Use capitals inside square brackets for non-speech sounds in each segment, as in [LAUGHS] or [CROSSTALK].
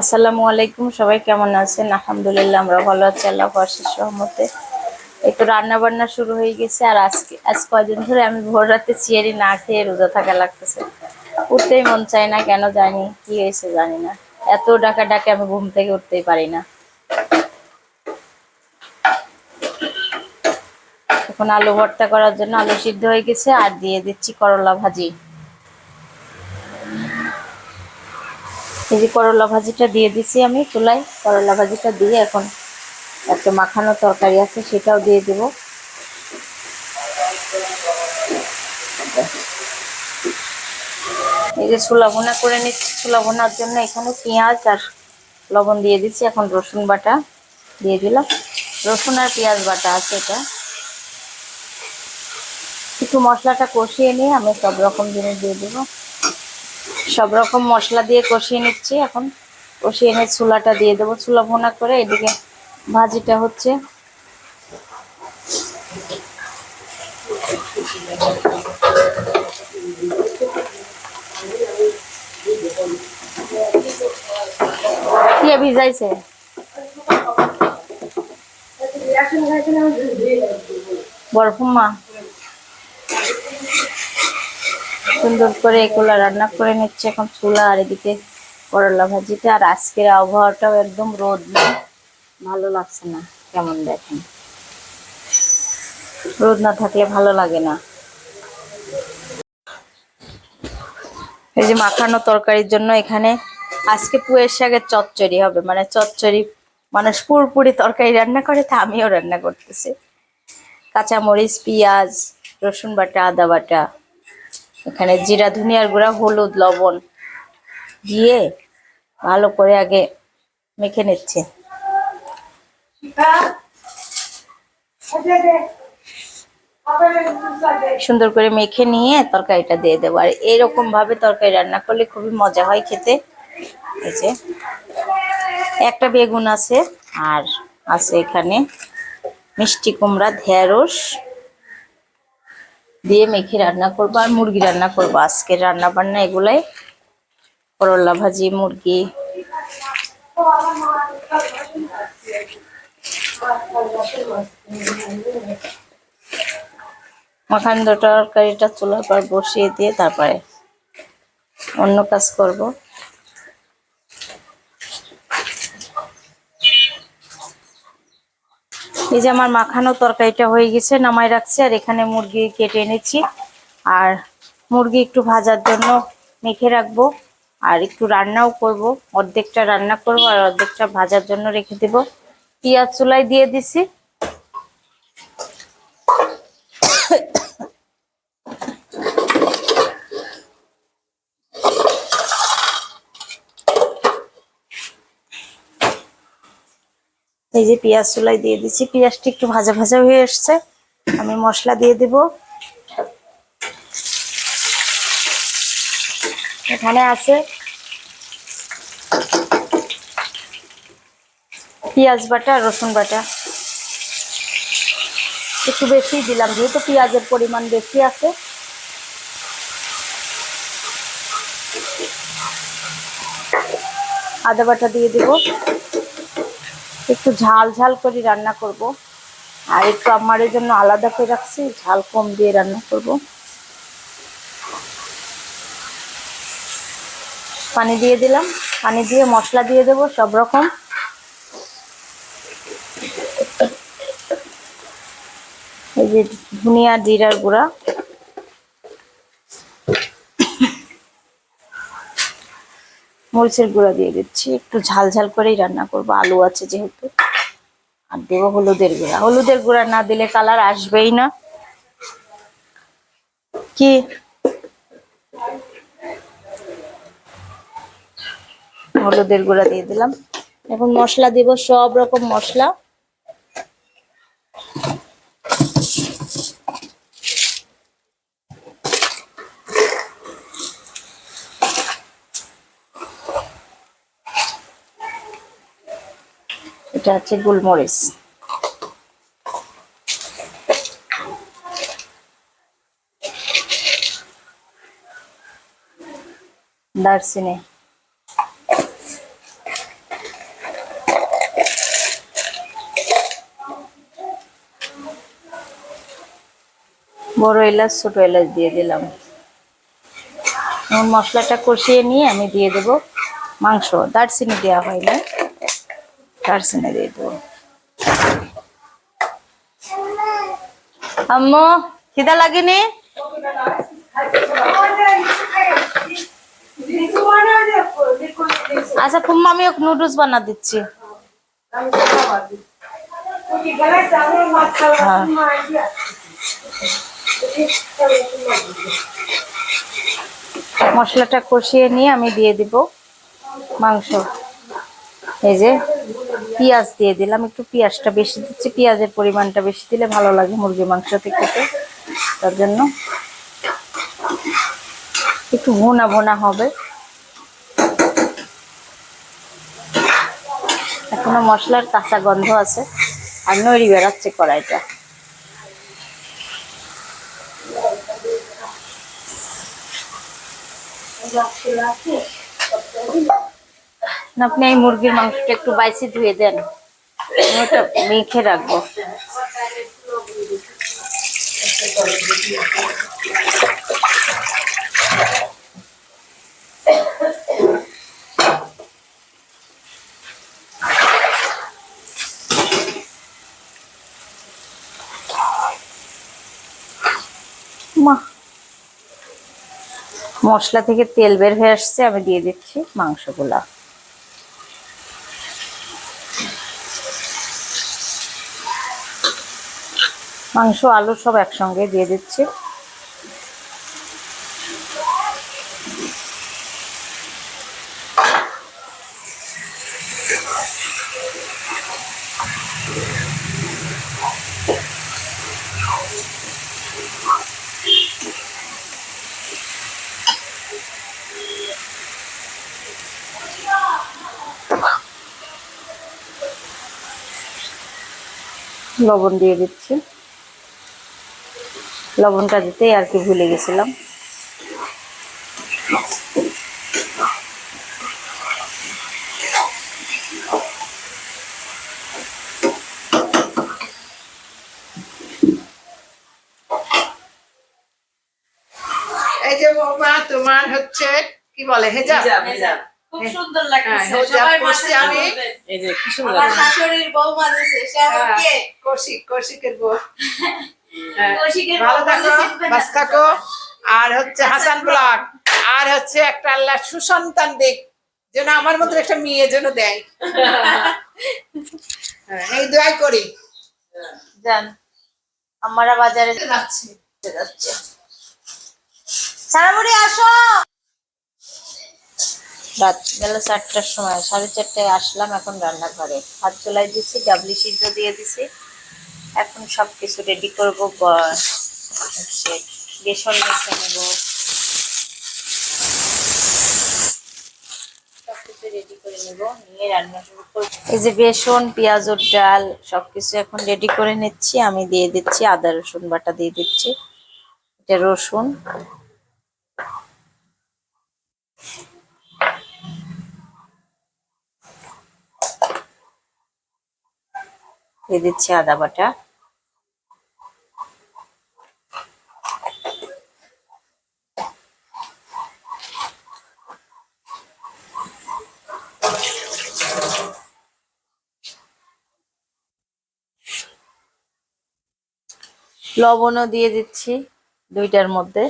আসসালামু আলাইকুম, সবাই কেমন আছেন? আলহামদুলিল্লাহ, আমরা ভালো আছি, আল্লাহ বর্ষের সহমতে একটু রান্না বান্না শুরু হয়ে গেছে, আর আজকে আজ কয়দিন ধরে আমি ভোর রাতে চিয়ারি না খেয়ে রোজা থাকা লাগতেছে। উঠতেই মন চায় না, কেন জানি, কি হয়েছে জানি না। এত ডাকা ডাকে আমি ঘুম থেকে উঠতেই পারি না। এখন আলু ভর্তা করার জন্য আলু সিদ্ধ হয়ে গেছে, আর দিয়ে দিচ্ছি করলা ভাজি। এই যে করলা ভাজিটা দিয়ে দিছি আমি চুলায়। করলা ভাজিটা দিয়ে এখন একটা মাখানো তরকারি আছে, সেটাও দিয়ে দেব। এই যে ছোলা ভুনা করে নিচ্ছি, ছোলা ভুনার জন্য এখানে পেঁয়াজ আর লবণ দিয়ে দিচ্ছি, এখন রসুন বাটা দিয়ে দিলাম। রসুন আর পেঁয়াজ বাটা আছে এটা। একটু মশলাটা কষিয়ে নিয়ে আমি সব রকম জিনিস দিয়ে দেবো। সব রকম মশলা দিয়ে কষিয়ে নিচ্ছি। এখন কষিয়ে নিয়ে চুলাটা দিয়ে দেবো। চুলা ভোনা করে এদিকে ভাজিটা হচ্ছে। কে ভিজাইছে? বরফুম্মা। সুন্দর করে এগুলা রান্না করে নিচ্ছে এখন চুলা আর এদিকে করলা ভাজিটা আর আজকের আবহাওয়াটাও একদম রোদ না, ভালো লাগছে না, কেমন দেখেন? রোদ না থাকলে ভালো লাগে না। এই যে মাখানো তরকারির জন্য এখানে আজকে পুয়ের শাকের চচ্চড়ি হবে মানে চচ্চড়ি মানুষ পুরপুরি তরকারি রান্না করে তা আমিও রান্না করতেছি। কাঁচামরিচ, পেঁয়াজ, রসুন বাটা, আদা বাটা। এখানে জিরা, ধনিয়ার গুঁড়া, হলুদ, লবণ দিয়ে ভালো করে আগে মেখে নিচ্ছে। সুন্দর করে মেখে নিয়ে তরকারিটা দিয়ে দেবো। আর এরকম ভাবে তরকারি রান্না করলে খুবই মজা হয় খেতে। এই একটা বেগুন আছে আর আছে এখানে মিষ্টি কুমড়া, ঢেঁড়স দিয়ে মেখে রান্না করব আর মুরগি রান্না করব। আজকের রান্না বান্না এগুলাই। করলা ভাজি, মুরগি। মাখান তরকারিটা চুলার পর বসিয়ে দিয়ে তারপরে অন্য কাজ করব। এই যে আমার মাখানো তরকারিটা হয়ে গেছে নামাই রাখছি, আর এখানে মুরগি কেটে এনেছি। আর মুরগি একটু ভাজার জন্য মেখে রাখব, আর একটু রান্নাও করব। অর্ধেকটা রান্না করব, আর অর্ধেকটা ভাজার জন্য রেখে দেব। পেঁয়াজ চুলাই দিয়ে দিছি। এই যে পেঁয়াজ চুলাই দিয়ে দিচ্ছি। পেঁয়াজটা একটু ভাজা ভাজা হয়ে এসছে। আমি মশলা দিয়ে দেব। এখানে আছে পেঁয়াজ বাটা, রসুন বাটা। একটু বেশি দিলাম, যেহেতু পেঁয়াজের পরিমাণ বেশি আছে। আদা বাটা দিয়ে দেবো। একটু ঝাল ঝাল করে রান্না করব। আর একটু আমার জন্য আলাদা করে রাখছি, ঝাল কম দিয়ে রান্না করব। পানি দিয়ে দিলাম। পানি দিয়ে মশলা দিয়ে দেব সব রকম। এই যে ধনিয়া, জিরার গুঁড়া। মরিচের গুঁড়া দিয়ে দিচ্ছি। একটু ঝাল ঝাল করেই রান্না করব। আলু আছে যেহেতু। আর দেবো হলুদের গুঁড়া। হলুদের গুঁড়া না দিলে কালার আসবেই না। কি? হলুদের গুঁড়া দিয়ে দিলাম। এখন মশলা দিব, সব রকম মশলা। এটা হচ্ছে গোলমরিচ। দারচিনি। বড় এলাচ, ছোট এলাচ দিয়ে দিলাম। মশলাটা কষিয়ে নিয়ে আমি দিয়ে দেব মাংস। দারচিনি দেওয়া হয় না। দারচিনি দিয়ে দেবো আম্মু খিদা লাগেনি আচ্ছা ফুম্মা আমি নুডলস বানা দিচ্ছি মশলাটা কষিয়ে নিয়ে আমি দিয়ে দিব মাংস। এই যে পেঁয়াজ দিয়ে দিলাম, একটু পেঁয়াজটা বেশি দিচ্ছি, পেঁয়াজের পরিমাণটা বেশি দিলে ভালো লাগে মুরগি মাংসতে খেতে তার জন্য। একটু ভুনা ভুনা হবে। এখনও মশলার কাঁচা গন্ধ আছে, আর নড়ি বেড়াচ্ছে কড়াইটা। আপনি এই মুরগির মাংসটা একটু বাইসি ধুয়ে দেন। ওটা মেখে রাখব। মশলা থেকে তেল বের হয়ে আসছে, আমি দিয়ে দিচ্ছি মাংসগুলা। মাংস আলু সব একসঙ্গে দিয়ে দিচ্ছি। লবণ দিয়ে দিচ্ছি। লবণটা দিতেই আর কি ভুলে গেছিলাম। এই যে বৌমা তোমার হচ্ছে কি বলে হেজাব? খুব সুন্দর হ্যাঁ, হেজাব সবাই করছি আমি। এই যে কি সুন্দর শাশুড়ির সে আবার হ্যাঁ, কৌশিক কৌশিকের বউ। হ্যাঁ, [LAUGHS] কৌশিকের ভালো থাকো। বাস থাকো। আর হচ্ছে হাসান ব্লগ। আর হচ্ছে একটা আল্লাহ সুসন্তান যেন আমার মতো একটা মেয়ে যেন দেয়। হ্যাঁ, এই দোয়াই করি। যান আমরা বাজারে যাচ্ছি। যাচ্ছে সারামুড়ি আসো! রাত বেলা চারটার সময় সাড়ে চারটায় আসলাম এখন রান্নাঘরে। হাত চলাই দিছি ডাবলি সিদ্ধ দিয়ে দিছি। এখন সব কিছু রেডি করব বেসন মেখে নেব। এই যে বেসন, পেঁয়াজ ডাল, সবকিছু এখন রেডি করে নিচ্ছি। আমি দিয়ে দিচ্ছি আদা, রসুন বাটা দিয়ে দিচ্ছি। এটা রসুন। দিয়ে দিচ্ছি আদা বাটা। লবণও দিয়ে দিচ্ছি দুইটার মধ্যে।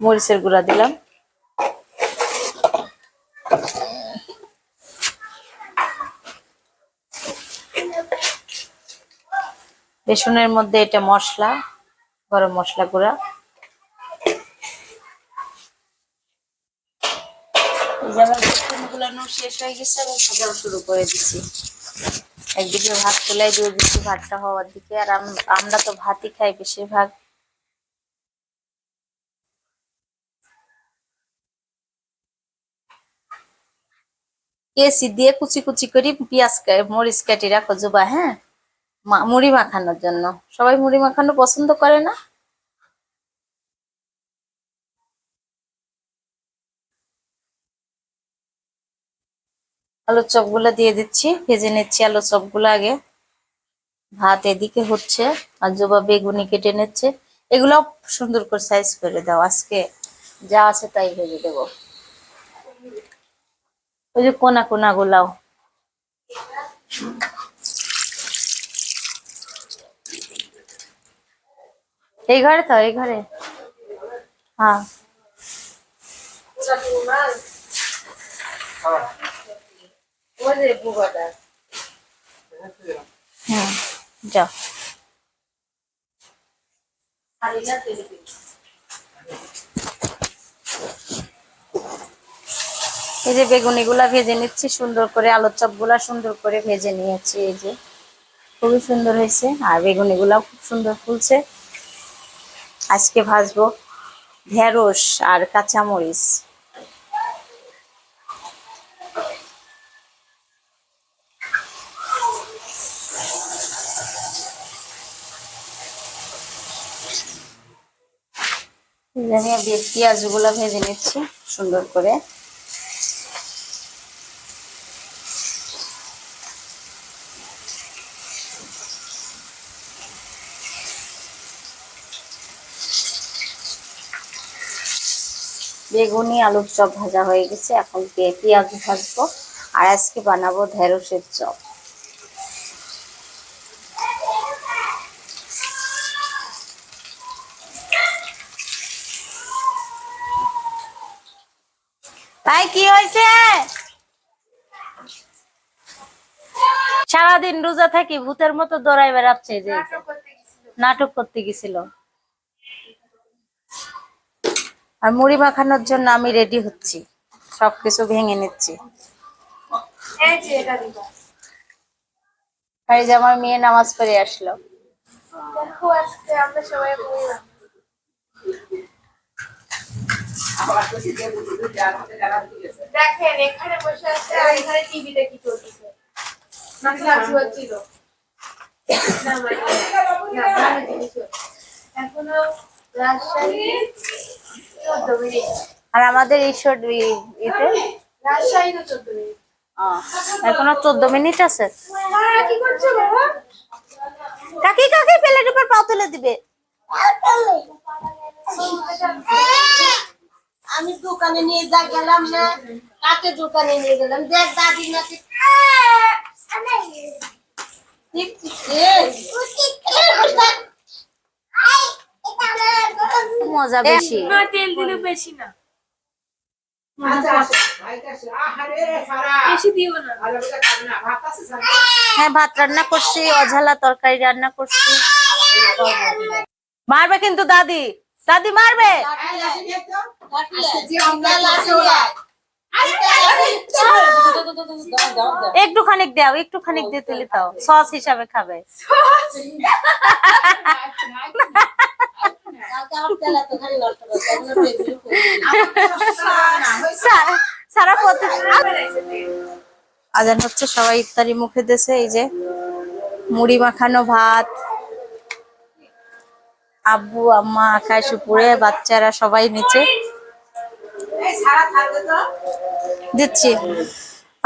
মরিচের গুঁড়া দিলাম। বেসনের মধ্যে এটা মশলা, গরম মশলা গুঁড়া। শেষ হয়ে গেছে শুরু করে দিছি। একদিকে ভাত দিয়ে দিচ্ছি ভাতটা হওয়ার দিকে। আর আম- আমরা তো ভাতই খাই বেশিরভাগ। কেসি দিয়ে কুচি কুচি করে, পেঁয়াজ মরিচ কাটি রাখো, জুবা হ্যাঁ? মুড়ি মাখানোর জন্য। সবাই মুড়ি মাখানো পছন্দ করে না? আলুর চপগুলো দিয়ে দিচ্ছি, ভেজে নিচ্ছি আলুর চপগুলো আগে। ভাত এদিকে হচ্ছে, আর জবা বেগুনি কেটে নিচ্ছে। এগুলো সুন্দর করে সাইজ করে দাও, আজকে যা আছে তাই ভেজে দেবো। ওই যে কোনা কোনা গুলাও এই ঘরে তো, এই ঘরে। হ্যাঁ। হুম যাও। এই যে বেগুনি গুলা ভেজে নিচ্ছি, সুন্দর করে, আলুর চপগুলা সুন্দর করে ভেজে নিয়েছি, এই যে। খুবই সুন্দর হয়েছে, আর বেগুনি গুলাও খুব সুন্দর ফুলছে। আজকে ভাজবো ঢেঁড়স আর কাঁচামরিচ। এই যে আমি পেঁয়াজগুলা ভেজে নিচ্ছি সুন্দর করে। বেগুনি আলুর চপ ভাজা হয়ে গেছে। এখন পেঁয়াজ ভাজবো। আর আজকে বানাবো ঢেঁড়সের চপ। তাই কি হয়েছে? সারাদিন রোজা থাকি ভূতের মতো দৌড়াই বেড়াচ্ছে যে। নাটক করতে গেছিল। আর মুড়ি মাখানোর জন্য আমি রেডি হচ্ছি সব কিছু ভেঙে নিচ্ছি আর যে আমার মেয়ে নামাজ পড়ে আসলো দেখেন এখানে বসে আছে আর এখানে টিভিতে কি চলতেছে মাসলা ছিল না মানে না ভালো জিনিস এখনও রাজশাহী আর আমাদের ঈশ্বর ই- ইতে চোদ্দ মিনিট এখনও চোদ্দ মিনিট আছে? কাকি কাকি প্লেট উপর পাও তুলে দিবে। আমি দোকানে নিয়ে যা গেলাম না কাকে দোকানে নিয়ে গেলাম? দেখ দাদি নাকি মজা বেশি। তেল দিলে বেশি না। আচ্ছা, আচ্ছা, ভাইটা আসে। আহারে রে, সারা। বেশি দিও না। ভালো করে খাবে না, ভাত আছে সারা? হ্যাঁ ভাত রান্না করছি অঝালা তরকারি রান্না করছি। মারবে কিন্তু দাদি। দাদি মারবে। একটু খানিক দাও একটু খানিক দিয়ে তুলে দাও। সস হিসাবে খাবে। সারা আজান হচ্ছে, সবাই ইফতারি মুখে দেশে এই যে মুড়ি মাখানো ভাত। আব্বু, আম্মা, আকাশ, উপরে, বাচ্চারা সবাই নিচে? দিচ্ছি।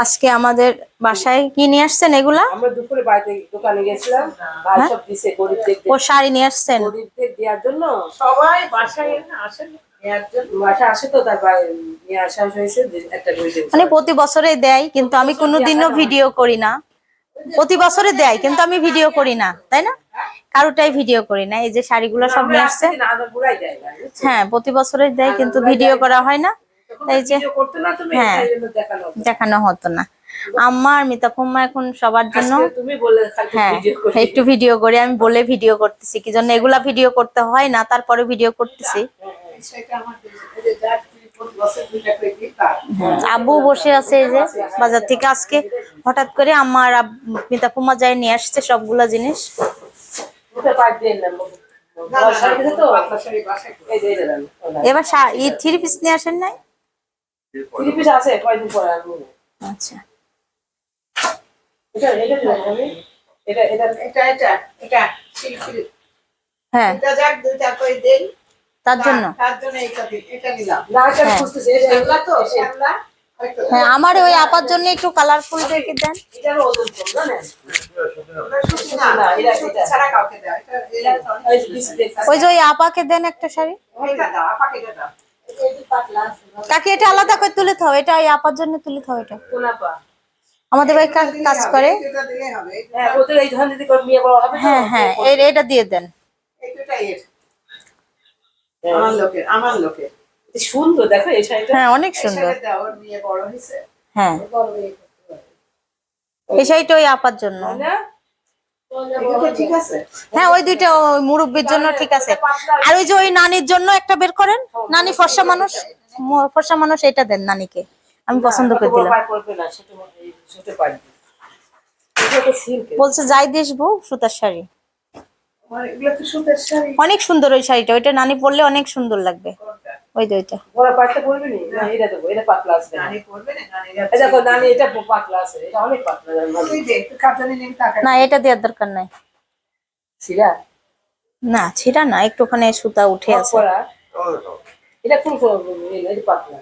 আজকে আমাদের বাসায় কি নিয়ে আসছেন এগুলা? আমরা দুপুরে বাড়িতে দোকানে গেছিলাম ভাই সব দিছে গরিবদের ও শাড়ি নিয়ে আসছেন? গরিবদের দেওয়ার জন্য সবাই বাসায় আসেন মানে প্রতি বছরে দেয় কিন্তু আমি কোনোদিনও ভিডিও করি না। প্রতি বছরে দেয় কিন্তু আমি ভিডিও করি না তাই না? কারোটাই ভিডিও করি না এই যে শাড়িগুলো সব নিয়ে আসছে? হ্যাঁ প্রতি বছরে দেয় কিন্তু ভিডিও করা হয় না। এই যে ভিডিও করতে না তুমি হ্যাঁ। দেখানো হতো। না। আম্মা আর মিতাপুম্মা এখন সবার জন্য তুমি বলে হ্যাঁ একটু ভিডিও করে আমি বলে ভিডিও করতেছি কি জন্য এগুলা ভিডিও করতে হয় না তারপরে ভিডিও করতেছি। আমার যে। আব্বু বসে আছে এই যে বাজার থেকে। আজকে হঠাৎ করে আমার মিতাপুমা যাই নিয়ে আসছে সবগুলা জিনিস। যে। এবার থ্রি পিস নিয়ে আসেন নাই? থ্রি পিস আছে কয়দিন পরে আনব আচ্ছা। এটা এটা এটা এটা। এটা এটা এটা হ্যাঁ। দুইটা যাক দুইটা করে দেই তার জন্য। তার জন্য এটা এটা নিলাম। না এটা। এটা তো শ্যামলা। আমার ওই আপার জন্য একটু কালারফুল দেখে দেন। ওজন কম না। ওই যে ওই আপাকে দেন একটা শাড়ি? দাও, আপাকে দাও। কাকি এটা আলাদা করে তুলে থাও এটা এই আপার জন্য তুলে থাও এটা। আমাদের ভাই কাজ করে। এটা দিলেই হবে। হ্যাঁ, ওদের এই ধরনের যদি করে মেয়ে বড় হবে হ্যাঁ হ্যাঁ এর- এটা দিয়ে দেন। হ্যাঁ। সুন্দর দেখো এই শাড়িটা। হ্যাঁ অনেক সুন্দর। হ্যাঁ। এই শাড়িটা ওই আপার জন্য। হ্যাঁ ওই দুইটা মুরব্বির জন্য ঠিক আছে। আর ওই যে ওই নানির জন্য একটা বের করেন? নানি ফর্সা মানুষ? ফর্সা মানুষ এটা দেন নানিকে। আমি পছন্দ করে দিলাম। বলছে যাই দেশ বউ সুতার শাড়ি। অনেক সুন্দর ওই শাড়িটা। ওইটা নানি পরলে অনেক সুন্দর লাগবে? ওই যে ওইটা। বড় পাঁচটা পড়বে নি? না, এটা দেবো, এটা পাতলা আছে। নানি পড়বে না? নানি এই দেখো, নানি এটা পাতলা আছে, এটা অনেক পাতলা, না? তুই দে একটু কাটানি নিয়ে টাকা না এটা দেওয়ার দরকার নাই। ছিড়া? না ছিড়া না একটুখানি সুতা উঠে আছে। এটা কোন কোন- এটা পাতলা।